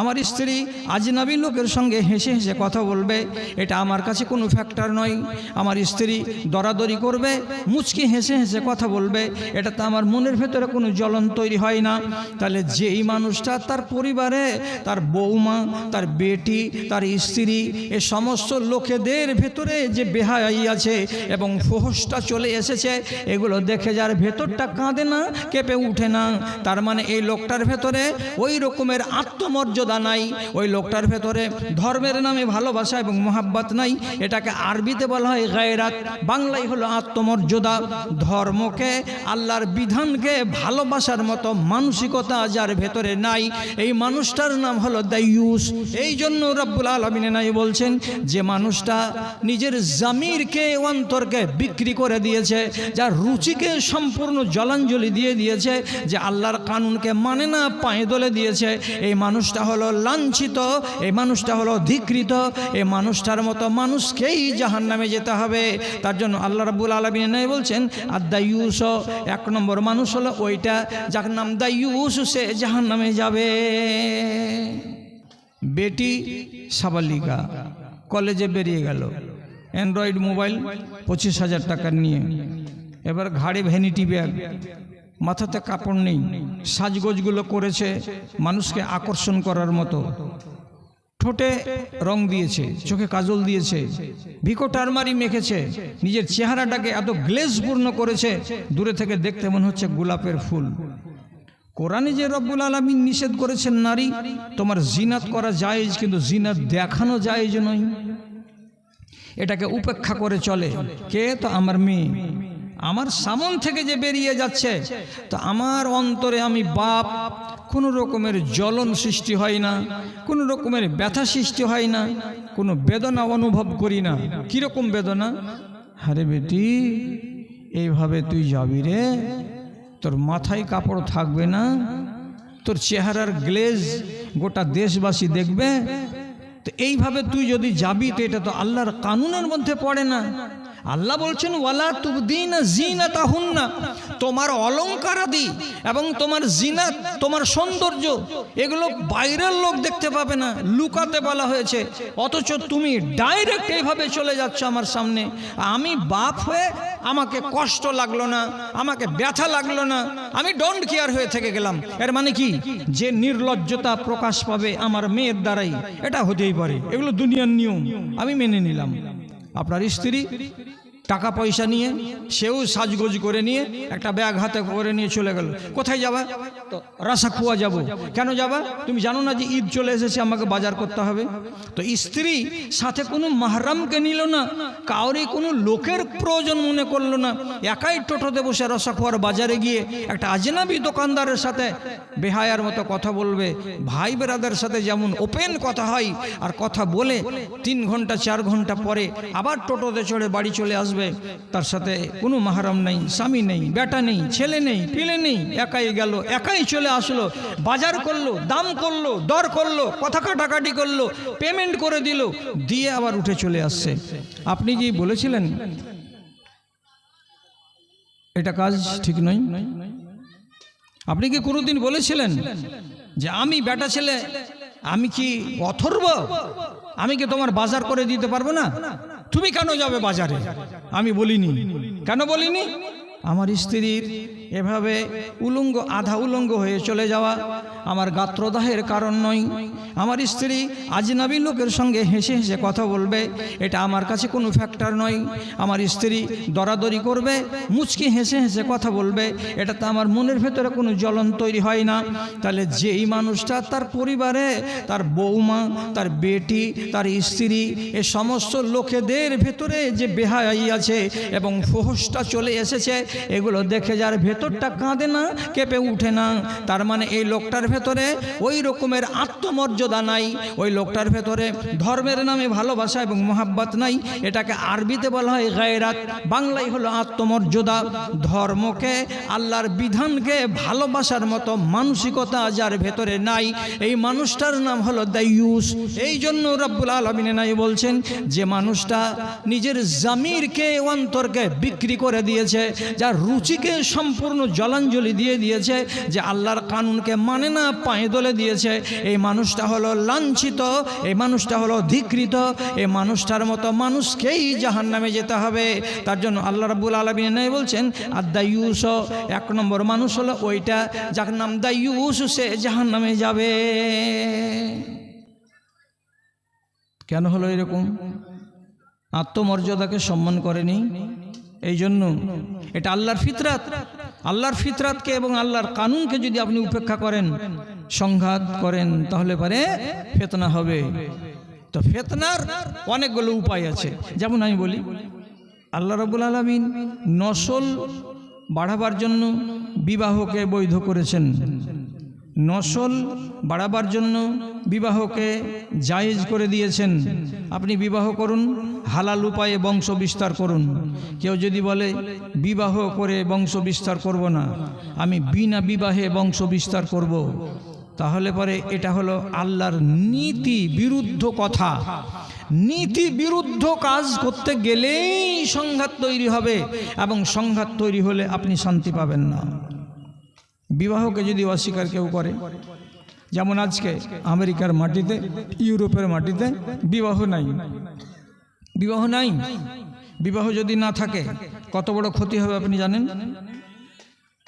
আমার স্ত্রী আজনাবি লোকের সঙ্গে হেসে হেসে কথা বলবে, এটা আমার কাছে কোনো ফ্যাক্টর নয়। আমার স্ত্রী দরাদরি করবে, মুচকি হেসে হেসে কথা বলবে, এটা তো আমার মনের ভেতরে কোনো জ্বলন তৈরি হয় না। তাহলে যেই মানুষটা তার পরিবারে, তার বৌমা তার বেটি, তার স্ত্রী, এ সমস্ত লোকেদের ভেতরে যে বেহাই আছে এবং ফোহসটা চলে এসেছে, এগুলো দেখে যার ভেতরটা কাঁদে না, কেঁপে উঠে না, তার মানে এই লোকটার ভেতরে ওই রকমের আত্মমর্যাদা নাই, ওই লোকটার ভেতরে ধর্মের নামে ভালোবাসা এবং মোহাব্বত নাই, এটাকে আরবিতে বলা হয় গায়রাত, বাংলায় হলো আত্মমর্যাদা। ধর্মকে, আল্লাহর বিধানকে ভালোবাসার মতো মানসিকতা যার ভেতরে নাই, এই মানুষটার নাম হলো দাইয়ুস। এই জন্য রব্বুল আলমিনে নাই বলছেন, যে মানুষটা নিজের জামিরকে, অন্তরকে বিক্রি করে দিয়েছে, যার রুচিকে সম্পূর্ণ জলাঞ্জলি দিয়ে দিয়েছে, যে আল্লাহর কানুনকে মানে না, পায়ে দলে দিয়েছে, এই মানুষটা হলো লাঞ্ছিত, এই মানুষটা হলো ধিকৃত, এই মানুষটার মতো মানুষকেই জাহান নামে যেতে হবে। তার জন্য আল্লাহ রাবুল আলমিন বলছেন আর দায়ুস এক নম্বর মানুষ হলো ওইটা যার নাম দায়ুস সে জাহান নামে যাবে। বেটি সাবালিকা, কলেজে বেরিয়ে গেল। অ্যান্ড্রয়েড মোবাইল পঁচিশ হাজার টাকা নিয়ে। এবার ঘাড়ে ভ্যানিটি ব্যাগ। মাথাতে কাপড় নেই, সাজগোজগুলো করেছে মানুষকে আকর্ষণ করার মতো। ঠোঁটে রং দিয়েছে, চোখে কাজল দিয়েছে ভিকো টারমারি মেখেছে, নিজের চেহারাটাকে এত গ্লেজপূর্ণ করেছে, দূরে থেকে দেখতে মনে হচ্ছে গোলাপের ফুল। কোরআনে যে রব্বুল আলমিন নিষেধ করেছেন, নারী, তোমার জিনাত করা জায়েজ, কিন্তু জিনাত দেখানো জায়েজ নয়। এটাকে উপেক্ষা করে চলে, কে? তো আমার মেয়ে। আমার সামন থেকে যে বেরিয়ে যাচ্ছে, তো আমার অন্তরে আমি বাপ, কোনো রকমের জ্বলন সৃষ্টি হয় না, কোনো রকমের ব্যথা সৃষ্টি হয় না, কোনো বেদনা অনুভব করি না। কীরকম বেদনা? আরে বেটি, এইভাবে তুই যাবি রে, তোর মাথায় কাপড় থাকবে না, তোর চেহারার গ্লেজ গোটা দেশবাসী দেখবে, তো এইভাবে তুই যদি যাবি, তো এটা তো আল্লাহর কানুনের মধ্যে পড়ে না। আল্লাহ বলছেন, ওয়ালা তুবদিন জিনাতা হুন্না তোমার অলঙ্কারাদি এবং তোমার জিনাত তোমার সৌন্দর্য, এগুলো বাইরের লোক দেখতে পাবে না, লুকাতে বলা হয়েছে। অথচ তুমি ডাইরেক্ট এইভাবে চলে যাচ্ছ আমার সামনে। আমি বাপ হয়ে আমাকে কষ্ট লাগল না, আমাকে ব্যথা লাগল না, আমি ডন্ট কেয়ার হয়ে থেকে গেলাম। এর মানে কি? যে নির্লজ্জতা প্রকাশ পাবে আমার মেয়ের দ্বারাই, এটা হতেই পারে। এগুলো দুনিয়ার নিয়ম, আমি মেনে নিলাম। আপনার স্ত্রী টাকা পয়সা নিয়ে সেও সাজগোজ করে নিয়ে একটা ব্যাগ হাতে করে নিয়ে চলে গেল। কোথায় যাবা? তো রাসাকুয়া যাব। কেন যাবা? তুমি জানো না যে ঈদ চলে এসেছে, আমাকে বাজার করতে হবে। তো স্ত্রী সাথে কোনো মাহরামকে নিল না, কাউরে কোনো লোকের প্রয়োজন মনে করল না। একাই টোটোতে বসে রসাকুয়ার বাজারে গিয়ে একটা আজনাবি দোকানদারের সাথে বেহায়ার মতো কথা বলবে। ভাই বেরাদের সাথে যেমন ওপেন কথা হয় আর কথা বলে, তিন ঘণ্টা, চার ঘণ্টা পরে আবার টোটোতে চড়ে বাড়ি চলে আসবে। তার সাথে কোনো মাহারাম নেই, স্বামী নেই, বেটা নেই, ছেলে নেই, পিলে নেই, একাই গেল, একাই চলে আসলো, বাজার করল, দাম করল, দর করল কথা কাটাকাটি করল পেমেন্ট করে দিল, দিয়ে আবার উঠে চলে আসছে। আপনি কি বলেছিলেন? এটা কাজ ঠিক নয়। আপনি কি কোনোদিন বলেছিলেন যে আমি বেটা ছেলে, আমি কি অথর্ব? আমি কি তোমার বাজার করে দিতে পারব না? তুমি কেন যাবে বাজারে? আমি বলিনি। কেন বলিনি? আমার স্ত্রীর এভাবে উলঙ্গ, আধা উলঙ্গ হয়ে চলে যাওয়া আমার গাত্রদাহের কারণ নয়। আমার স্ত্রী আজনাবি লোকের সঙ্গে হেসে হেসে কথা বলবে, এটা আমার কাছে কোনো ফ্যাক্টর নয়। আমার স্ত্রী দরাদরি করবে, মুচকি হেসে হেসে কথা বলবে, এটা তো আমার মনের ভেতরে কোনো জ্বলন তৈরি হয় না। তাহলে যেই মানুষটা তার পরিবারে, তার বৌমা তার বেটি, তার স্ত্রী, এ সমস্ত লোকেদের ভেতরে যে বেহাই আছে এবং ফোহসটা চলে এসেছে, এগুলো দেখে যার ভেতরটা কাঁদে না, কেঁপে উঠে না, তার মানে এই লোকটার ভেতরে ওই রকমের আত্মমর্যাদা নাই। ওই লোকটার ভেতরে ধর্মের নামে ভালোবাসা এবং মোহাব্বত নাই। এটাকে আরবিতে বলা হয় গায়রাত। বাংলায় হলো আত্মমর্যাদা। ধর্মকে, আল্লাহর বিধানকে ভালোবাসার মতো মানসিকতা যার ভেতরে নাই। এই মানুষটার নাম হলো দাইয়ুস। এই জন্য রব্বুল আলমিনে নাই বলছেন যে মানুষটা নিজের জামিরকে, অন্তরকে বিক্রি করে দিয়েছে, যার রুচিকে সম্পূর্ণ জলাঞ্জলি দিয়ে দিয়েছে, যে আল্লাহর কানুনকে মানে না না পায়ে দলে দিয়েছে। এই মানুষটা হলো লাঞ্ছিত, এই মানুষটা হলো ধিকৃত, এই মানুষটার মতো মানুষকেই জাহান নামে যেতে হবে। তার জন্য আল্লাহ রাবুল আলমিন বলছেন আর দায়ুস এক নম্বর মানুষ হলো ওইটা, যার নাম দায়ুস সে জাহান নামে যাবে। কেন হলো এরকম? আত্মমর্যাদাকে সম্মান করেনি। এই জন্য এটা আল্লাহর ফিতরাত। আল্লাহর ফিতরাতকে এবং আল্লাহর কানুনকে যদি আপনি উপেক্ষা করেন, সংঘাত করেন, তাহলে পরে ফেতনা হবে। তো ফেতনার অনেকগুলো উপায় আছে। যেমন আমি বলি, আল্লাহ রবুল আলমিন নসল বাড়াবার জন্য বিবাহকে বৈধ করেছেন। নসল বাড়াবার জন্য বিবাহকে জায়েজ করে দিয়েছেন। আপনি বিবাহ করুন, হালাল উপায়ে বংশ বিস্তার করুন। কেউ যদি বলে, বিবাহ করে বংশ বিস্তার করব না, আমি বিনা বিবাহে বংশ বিস্তার করব। তাহলে পরে এটা হলো আল্লাহর নীতি বিরুদ্ধ কথা। নীতি বিরুদ্ধ কাজ করতে গেলেই সংঘাত তৈরি হবে এবং সংঘাত তৈরি হলে আপনি শান্তি পাবেন না। বিবাহকে যদি অস্বীকার কেউ করে, যেমন আজকে আমেরিকার মাটিতে, ইউরোপের মাটিতে বিবাহ নাই। বিবাহ নাই? বিবাহ যদি না থাকে, কত বড় ক্ষতি হবে আপনি জানেন?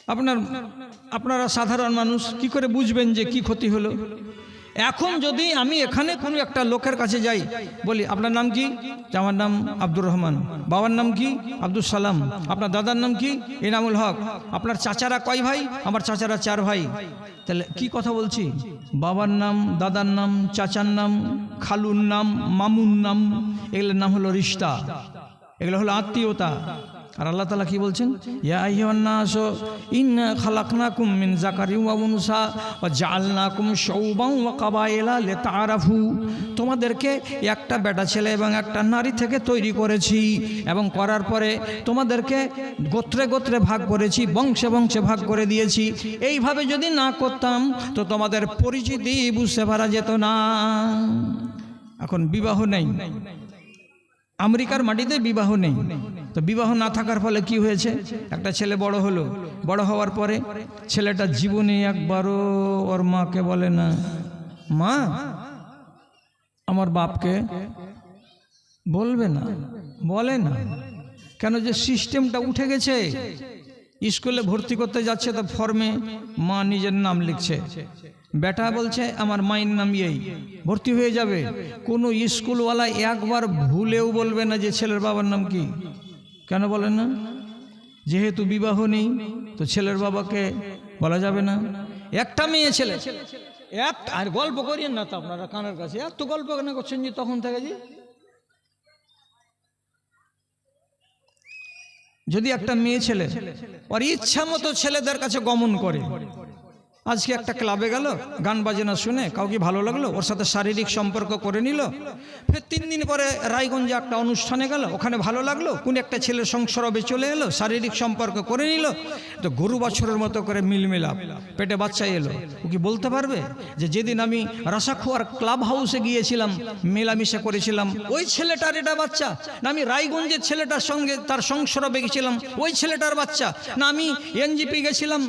আপনার, আপনারা সাধারণ মানুষ কি করে বুঝবেন যে কি ক্ষতি হলো? এখন যদি আমি এখানে কোনো একটা লোকের কাছে যাই, বলি, আপনার নাম কি? আমার নাম আব্দুর রহমান। বাবার নাম কি? আব্দুল সালাম। আপনার দাদার নাম কি? এনামুল হক। আপনার চাচারা কয় ভাই? আমার চাচারা চার ভাই। তাহলে কি কথা বলছি? বাবার নাম, দাদার নাম, চাচার নাম, খালুর নাম, মামুর নাম, এগুলোর নাম হলো রিস্তা এগুলো হলো আত্মীয়তা। আর আল্লাহ তালা কি বলছেন? কাবাইলা লিতাআরাফু। তোমাদেরকে একটা বেটা ছেলে এবং একটা নারী থেকে তৈরি করেছি এবং করার পরে তোমাদেরকে গোত্রে গোত্রে ভাগ করেছি, বংশে বংশে ভাগ করে দিয়েছি। এইভাবে যদি না করতাম তো তোমাদের পরিচিতি বুঝতে পারা যেত না। এখন বিবাহ নেই। আমেরিকার মাটিতে বিবাহ নেই। তো বিবাহ না থাকার ফলে কি হয়েছে? একটা ছেলে বড় হলো। বড় হওয়ার পরে ছেলেটা জীবনে একবারও ওর মাকে বলে না, মা, আমার বাপকে বলবে না, বলে না। কেন যে সিস্টেমটা উঠে গেছে। স্কুলে ভর্তি করতে যাচ্ছে তো ফর্মে মা নিজের নাম লিখছে। বেটা বলছে, আমার মায়ের নাম এই, ভর্তি হয়ে যাবে। কোনো স্কুলওয়ালা একবার ভুলেও বলবে না যে ছেলের বাবার নাম কি। কেন বলেন না? যেহেতু বিবাহ নেই, তো ছেলের বাবাকে বলা যাবে না। একটা মেয়ে ছেলে, এক আর গল্প করিয়েন না তো আপনারা কানের কাছে। এত গল্প কেন করছেন যে তখন থেকে যে? যদি একটা মেয়ে ছেলে, ওর ইচ্ছা মতো ছেলেদের কাছে গমন করে আজকে একটা ক্লাবে গেল, গান বাজনা শুনে কাউকে ভালো লাগল, ওর সাথে শারীরিক সম্পর্ক করে নিল। ফের তিন দিন পরে রায়গঞ্জে একটা অনুষ্ঠানে গেল, ওখানে ভালো লাগল, কোন একটা ছেলের সংসরবে চলে এলো, শারীরিক সম্পর্ক করে নিল, তো গরু বছরের মতো করে মিলমিলাপ, পেটে বাচ্চা এলো। ও কি বলতে পারবে যে যেদিন আমি রাসাখোয়ার ক্লাব হাউসে গিয়েছিলাম, মেলামেশা করেছিলাম, ওই ছেলেটার এটা বাচ্চা, না আমি রায়গঞ্জের ছেলেটার সঙ্গে তার সংসরবে গেছিলাম, ওই ছেলেটার বাচ্চা, না আমি এনজিপি গেছিলাম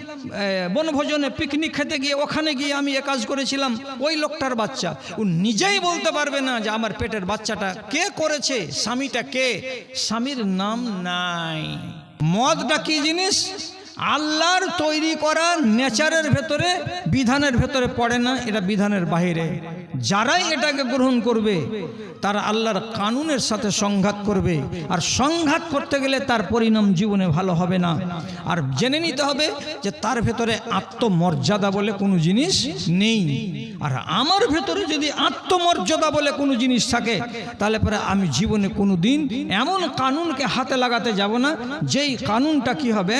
বনভোজনে পিকনিক খেতে গিয়ে ওখানে গিয়ে আমি এ কাজ করেছিলাম, ওই লোকটার বাচ্চা। ও নিজেই বলতে পারবে না যে আমার পেটের বাচ্চাটা কে করেছে, স্বামীটা কে? স্বামীর নাম নাই। মদটা কি জিনিস? আল্লাহর তৈরি করা নেচারের ভেতরে, বিধানের ভেতরে পড়ে না, এটা বিধানের বাইরে যারাই এটাকে গ্রহণ করবে, তারা আল্লাহর কানুনের সাথে সংঘাত করবে। আর সংঘাত করতে গেলে তার পরিণাম জীবনে ভালো হবে না। আর জেনে নিতে হবে যে তার ভেতরে আত্মমর্যাদা বলে কোনো জিনিস নেই। আর আমার ভেতরে যদি আত্মমর্যাদা বলে কোনো জিনিস থাকে, তাহলে পরে আমি জীবনে কোনো দিন এমন কানুনকে হাতে লাগাতে যাব না, যেই কানুনটা কি হবে?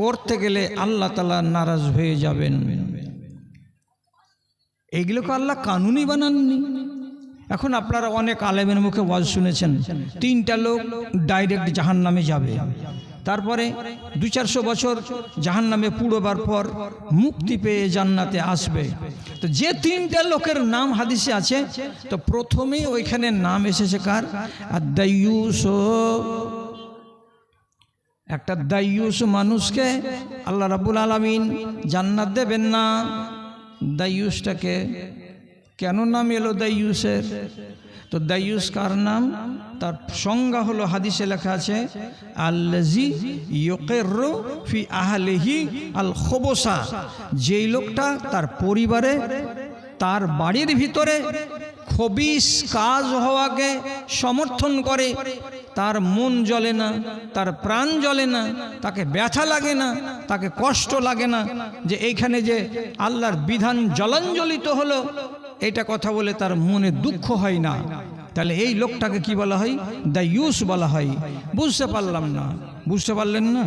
করতে গেলে আল্লাহ তালা নারাজ হয়ে যাবেন। এইগুলোকে আল্লাহ কানুনই বানাননি? এখন আপনারা অনেক আলেমের মুখে ওয়াজ শুনেছেন, তিনটা লোক ডাইরেক্ট জাহান নামে যাবে। তারপরে দু চারশো বছর জাহান নামে পুড়োবার পর মুক্তি পেয়ে জান্নাতে আসবে। তো যে তিনটা লোকের নাম হাদিসে আছে, তো প্রথমেই ওইখানে নাম এসেছে কার? আর দাইয়ুস একটা দাইয়ুস মানুষকে আল্লাহ রাবুল আলমিন জান্নাত দেবেন না। দাইয়ুসটাকে কেন নাম এলো দাইয়ুসের তো দাইয়ুস কার নাম? তার সংজ্ঞা হলো হাদিসে লেখা আছে আল্লাজি ইয়কেরু ফি আহলেহি আল খোবসা যেই লোকটা তার পরিবারে, তার বাড়ির ভিতরে খবিস কাজ হওয়াকে সমর্থন করে তার মন জ্বলে না, তার প্রাণ জ্বলে না, তাকে ব্যথা লাগে না, তাকে কষ্ট লাগে না যে এইখানে যে আল্লাহর বিধান জলাঞ্জলিত হলো, এটা কথা বলে তার মনে দুঃখ হয় না। তাহলে এই লোকটাকে কি বলা হয়? দ্য ইউস বলা হয়। বুঝতে পারলাম না। বুঝতে পারলেন না?